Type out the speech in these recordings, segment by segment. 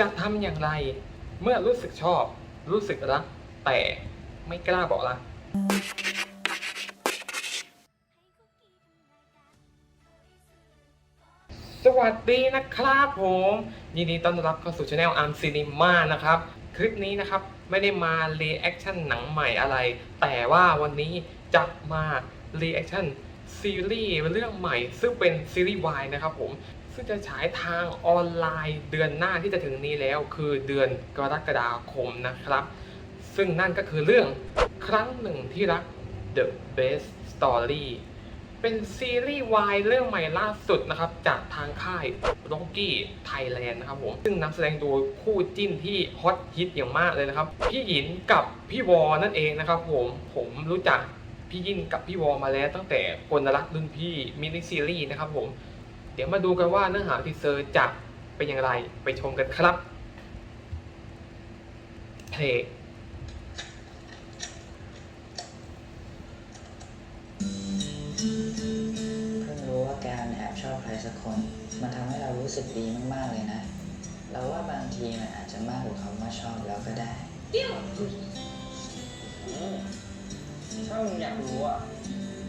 จะทำอย่างไรเมื่อรู้สึกชอบ รู้สึกรัก แต่ไม่กล้าบอกรักสวัสดีนะครับผม ยินดีต้อนรับเข้าสู่ช anel Arm Cinema นะครับ คลิปนี้นะครับไม่ได้มา reaction หนังใหม่อะไร แต่ว่าวันนี้จะมา reaction ซีรีส์เรื่องใหม่ ซึ่งเป็นซีรีส์วายนะครับผมซึ่งจะฉายทางออนไลน์เดือนหน้าที่จะถึงนี้แล้ว คือเดือนกรกฎาคมนะครับ ซึ่งนั่นก็คือเรื่องครั้งหนึ่งที่รัก The Best Story เป็นซีรีส์วายเรื่องใหม่ล่าสุดนะครับ จากทางค่ายร็อกกี้ไทยแลนด์นะครับผมซึ่งนำแสดงโดยคู่จิ้นที่ฮอตฮิตอย่างมากเลยนะครับ พี่หยินกับพี่วอนั่นเองนะครับผมผมรู้จัก พี่ยินกับพี่วอมาแล้วตั้งแต่กลรักรุ่นพี่มินิซีรีส์นะครับผมเดี๋ยวมาดูกันว่าเนื้อหาทีเซอร์จะเป็นอย่างไรไปชมกันครับเพลงเพิ่งรู้ว่าการแอบชอบใครสักคน มันทำให้เรารู้สึกดีมาก ๆ เลยนะ เราว่าบางทีมันอาจจะมากกว่าคำว่าชอบแล้วก็ได้ามึงอยากรู้อะ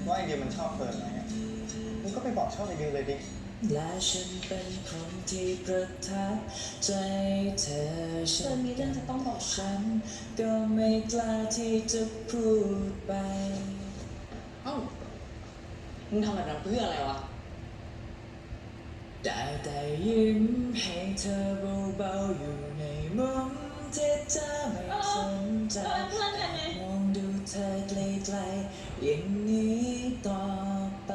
ว่าไอเดียมันชอบเฟิร์นไหมอะมึงก็ไปบอกชอบไอเดียเลยดิ และฉันเป็นคนที่ประทับใจเธอเฟิร์นมีเรื่องจะต้องบอก ฉันก็ไม่กล้าที่จะพูดไปเอ้ามึงทำแบบนั้นเพื่ออะไรวะ ได้แต่ยิ้มให้เธอเบาๆอยู่ในมุม อย่างนี้ต่อไป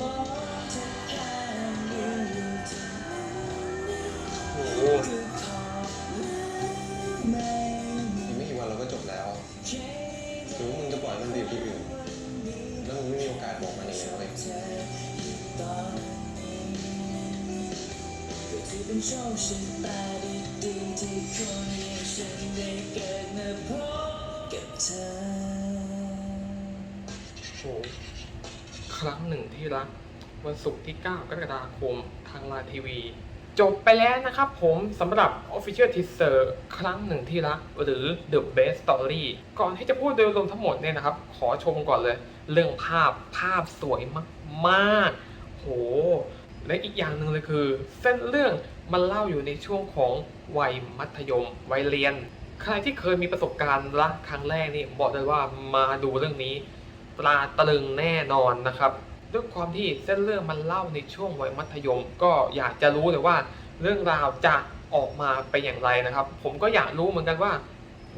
มองเธอข้างอยู่ที่โอ้โหไม่กไม่กี่วันเราก็จบแล้วใครถึงว่ามึงจะปล่อยมันไปอยู่ที่อื่นแล้วมึงไม่มีโอกาสบอกมันอีกเลยเว้ยเธออยู่ตอนนี้ก็ถือเป็นโชคชะตาดีๆที่คนอย่างฉันได้เกิดมาพบ กับเธอโอ้ครั้งหนึ่งที่รัก วันศุกร์ที่ 9 กรกฎาคมทางไลน์ทีวี จบไปแล้วนะครับผมสำหรับ Official Teaser ครั้งหนึ่งที่รัก หรือ The Best Story ก่อนที่จะพูดโดยรวมทั้งหมดเนี่ยนะครับ ขอชมก่อนเลย เรื่องภาพภาพสวยมากๆโหและอีกอย่างหนึ่งเลยคือ เส้นเรื่องมันเล่าอยู่ในช่วงของวัยมัธยม วัยเรียน ใครที่เคยมีประสบการณ์รักครั้งแรกนี่บอกเลยว่ามาดูเรื่องนี้ตราตรึงแน่นอนนะครับ ด้วยความที่เส้นเรื่องมันเล่าในช่วงวัยมัธยม ก็อยากจะรู้เลยว่า เรื่องราวจะออกมาเป็นอย่างไรนะครับ ผมก็อยากรู้เหมือนกันว่า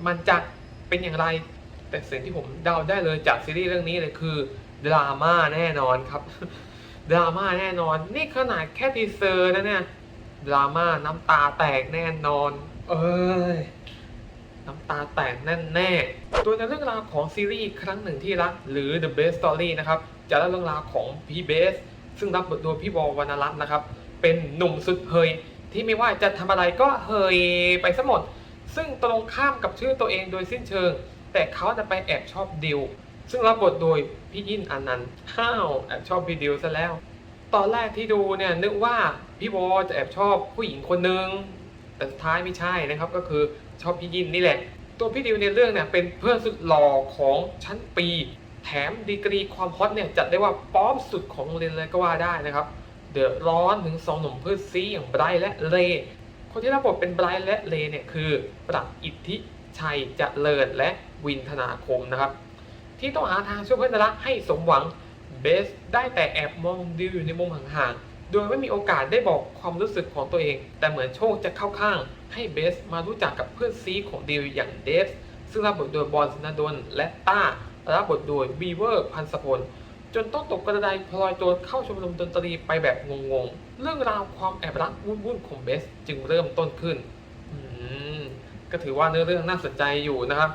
มันจะเป็นอย่างไร แต่สิ่งที่ผมเดาได้เลยจากซีรีส์เรื่องนี้เลยคือดราม่าแน่นอนครับดราม่าแน่นอน นี่ขนาดแค่ทีเซอร์นะเนี่ยดราม่าน้ำตาแตกแน่นอน เอ้ย น้ำตาแตกแน่แน่ๆตัวในเรื่องราวของซีรีส์ครั้งหนึ่งที่รัก หรือ The Best Story นะครับ จะเล่าเรื่องราวของพี่เบส ซึ่งรับบทโดยพี่บอลวรรณรัตน์นะครับ เป็นหนุ่มสุดเฮย ที่ไม่ว่าจะทำอะไรก็เฮยไปซะหมด ซึ่งตรงข้ามกับชื่อตัวเองโดยสิ้นเชิง แต่เขาจะไปแอบชอบดิว ซึ่งรับบทโดยพี่ยินอนันต์ห้าวแอบชอบพี่ดิวซะแล้ว ตอนแรกที่ดูเนี่ยนึกว่าพี่บอลจะแอบชอบผู้หญิงคนนึง แต่สุดท้ายไม่ใช่นะครับก็คือชอบพี่ยินนี่แหละ ตัวพี่ดิวในเรื่องเนี่ยเป็นเพื่อนสุดหล่อของชั้นปี แถมดีกรีความฮอตเนี่ยจัดได้ว่าป๊อปสุดของโรงเรียนเลยก็ว่าได้นะครับเดือดร้อนถึงสองหนุ่มเพื่อนซีอย่างไบรท์และเลคนที่รับบทเป็นไบรท์และเลเนี่ยคือปรักอิทธิชัยเจริญและวินธนาคมนะครับ ที่ต้องหาทางช่วยเพื่อนรักให้สมหวังเบสได้แต่แอบมองดิวอยู่ในมุมห่างๆ โดยไม่มีโอกาสได้บอกความรู้สึกของตัวเอง แต่เหมือนโชคจะเข้าข้าง ให้เบสมารู้จักกับเพื่อนซีของดิวอย่างเดฟซึ่งรับบทโดยบอลสนาดลและต้ารับบทโดยวีเวอร์พันสพลจนต้องตกกระไดพลอยตัวเข้าชมรมดนตรีไปแบบงงๆ เรื่องราวความแอบรักวุ่นๆของเบสจึงเริ่มต้นขึ้น ก็ถือว่าเนื้อเรื่องน่าสนใจอยู่นะครับ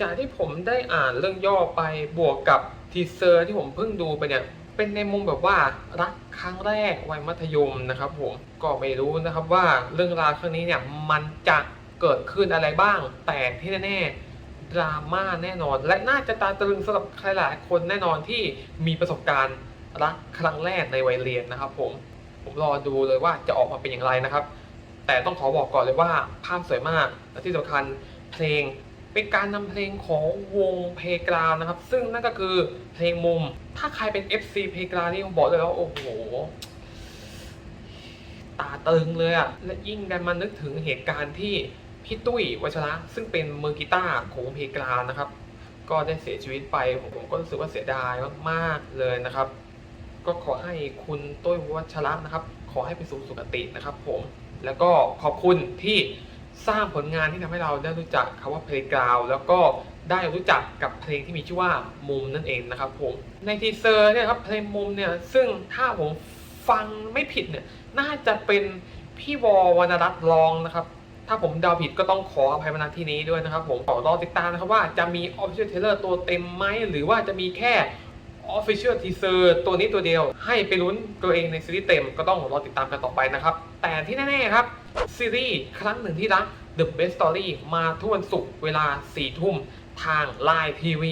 จากที่ผมได้อ่านเรื่องย่อไปบวกกับทีเซอร์ที่ผมเพิ่งดูไปเนี่ย เป็นในมุมแบบว่ารักครั้งแรกวัยมัธยมนะครับผมก็ไม่รู้นะครับว่าเรื่องราวครั้งนี้เนี่ยมันจะเกิดขึ้นอะไรบ้าง แต่ที่แน่ๆดราม่าแน่นอน และน่าจะตาตรึงสำหรับใครหลายคนแน่นอนที่มีประสบการณ์รักครั้งแรกในวัยเรียนนะครับ ผมผมรอดูเลยว่าจะออกมาเป็นอย่างไรนะครับ แต่ต้องขอบอกก่อนเลยว่าภาพสวยมากและที่สำคัญเพลง เป็นการนำเพลงของวงเพกรานะครับ ซึ่งนั่นก็คือเพลงมุม ถ้าใครเป็น FC เพกรานี่ผมบอกเลยว่าโอ้โห ตาตึงเลยอะและยิ่งกันมานึกถึงเหตุการณ์ที่พี่ตุ้ยวัชระซึ่งเป็นมือกีตาร์ของเพกรานะครับ ก็ได้เสียชีวิตไปผมผมก็รู้สึกว่าเสียดายมากๆเลยนะครับ ก็ขอให้คุณตุ้ยวัชระนะครับ ขอให้ไปสู่สุคตินะครับ ผมแล้วก็ขอบคุณที่ สร้างผลงานที่ทำให้เราได้รู้จักคำว่าเพลงกราวแล้วก็ได้รู้จักกับเพลงที่มีชื่อว่ามุมนั่นเองนะครับผมในทีเซอร์เนี่ยครับเพลงมุมเนี่ยซึ่งถ้าผมฟังไม่ผิดเนี่ยน่าจะเป็นพี่วอวรรณรัตน์ร้องนะครับถ้าผมเดาผิดก็ต้องขออภัยมาณที่นี้ด้วยนะครับผมขอรอติดตามนะครับว่าจะมี Official Trailer ตัวเต็มไหมหรือว่าจะมีแค่ Official Teaser ตัวนี้ตัวเดียว ให้ไปลุ้นตัวเองในซีรีส์เต็มก็ต้องรอติดตามกันต่อไปนะครับ แต่ที่แน่ๆครับซีรีส์ครั้งหนึ่งที่รัก The Best Story มาทุกวันศุกร์เวลา 4 ทุ่มทาง Line TV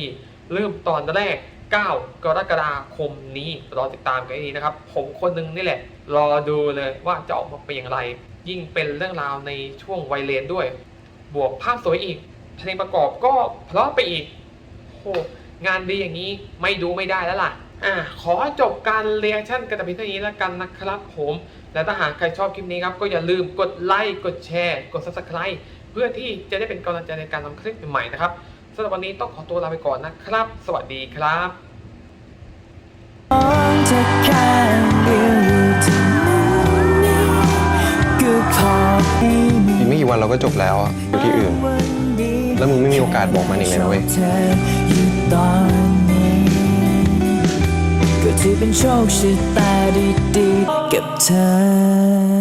เริ่มตอนแรก 9 กรกฎาคมนี้รอติดตามกันดีนะครับ ผมคนนึงนี่แหละ รอดูเลยว่าจะออกมาเป็นอย่างไร ยิ่งเป็นเรื่องราวในช่วงวัยเรียนด้วย บวกภาพสวยอีกเพลงประกอบก็เพราะไปอีกโห งานดีอย่างนี้ไม่ดูไม่ได้แล้วล่ะอะขอจบการเรียกชั่นกันแต่เพียงเท่านี้แล้วกันนะครับผม และถ้าหากใครชอบคลิปนี้ครับก็อย่าลืมกดไลค์กดแชร์กด subscribe เพื่อที่จะได้เป็นกำลังใจในการทำคลิปใหม่ๆนะครับสำหรับวันนี้ต้องขอตัวลาไปก่อนนะครับ สวัสดีครับจะแค่เดียวอยู่ที่นี้ก็พอให้มีอีกไม่กี่วันเราก็จบแล้วอะอยู่ที่อื่นวันดีแล้วมึงไม่มีโอกาสบอกมันอีกเลยนะเว้ยเธออยู่ ตอนนี้ ก็ถือเป็นโชคชะตาดีๆกับเธอ